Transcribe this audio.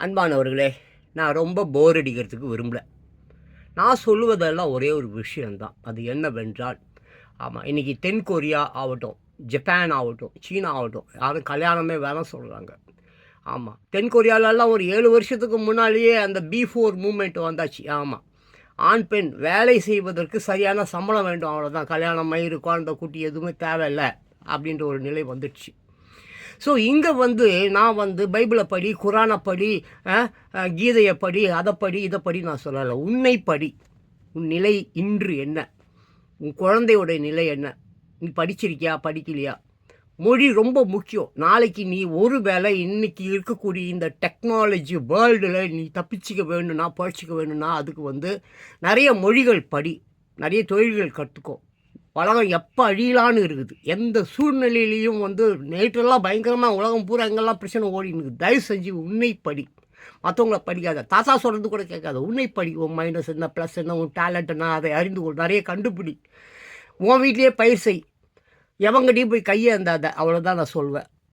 அன்பானவர்களே நான் ரொம்ப போர் அடிக்கிறதுக்கு விரும்பல. நான் சொல்லுவதெல்லாம் ஒரே ஒரு விஷயந்தான் அது என்னவென்றால் ஆமாம் இன்றைக்கி தென் கொரியா ஆகட்டும் ஜப்பான் ஆகட்டும் சீனா ஆகட்டும் யாரும் கல்யாணமே வேணாம் சொல்கிறாங்க ஆமாம் தென்கொரியாவிலலாம் ஒரு ஏழு வருஷத்துக்கு முன்னாலேயே அந்த பி ஃபோர் மூமெண்ட் வந்தாச்சு. ஆமாம் ஆண் பெண் வேலை செய்வதற்கு சரியான சம்பளம் வேண்டும். அவ்வளோதான் கல்யாணம் மயிறு குழந்தை குட்டி எதுவுமே தேவையில்லை அப்படின்ற ஒரு நிலை வந்துடுச்சு. ஸோ இங்கே வந்து நான் வந்து பைபிளை படி குரானை படி கீதையை படி அதை படி இதை படி நான் சொல்லலை. உன்னை படி. உன் நிலை இன்று என்ன? உன் குழந்தையோடைய நிலை என்ன? நீ படிச்சிருக்கியா? படிக்கலையா? மொழி ரொம்ப முக்கியம். நாளைக்கு நீ ஒரு வேளை இன்னைக்கு இருக்கக்கூடிய இந்த டெக்னாலஜி வேர்ல்டில் நீ தப்பிச்சிக்க வேணும்னா பழச்சிக்க வேணும்னா அதுக்கு வந்து நிறைய மொழிகள் படி. நிறைய தொழில்கள் கற்றுக்கோ உலகம் எப்போ அழியலான்னு இருக்குது. எந்த சூழ்நிலையிலையும் வந்து நேற்றெல்லாம் பயங்கரமாக உலகம் பூரா எங்கெல்லாம் பிரச்சனை ஓடின்னு இருக்குது தயவு செஞ்சு உன்னை படி. மற்றவங்கள படிக்காத. தாத்தா சொல்கிறது கூட கேட்காத. உன்னை படி. உன் மைனஸ் என்ன ப்ளஸ் என்ன உன் டேலண்ட் என்ன அதை அறிந்து கொள். நிறைய கண்டுபிடி. உன் வீட்லேயே பயிர் செய். எவங்கிட்டையும் போய் கையை இருந்தாத அவ்வளோதான் நான் சொல்வேன்.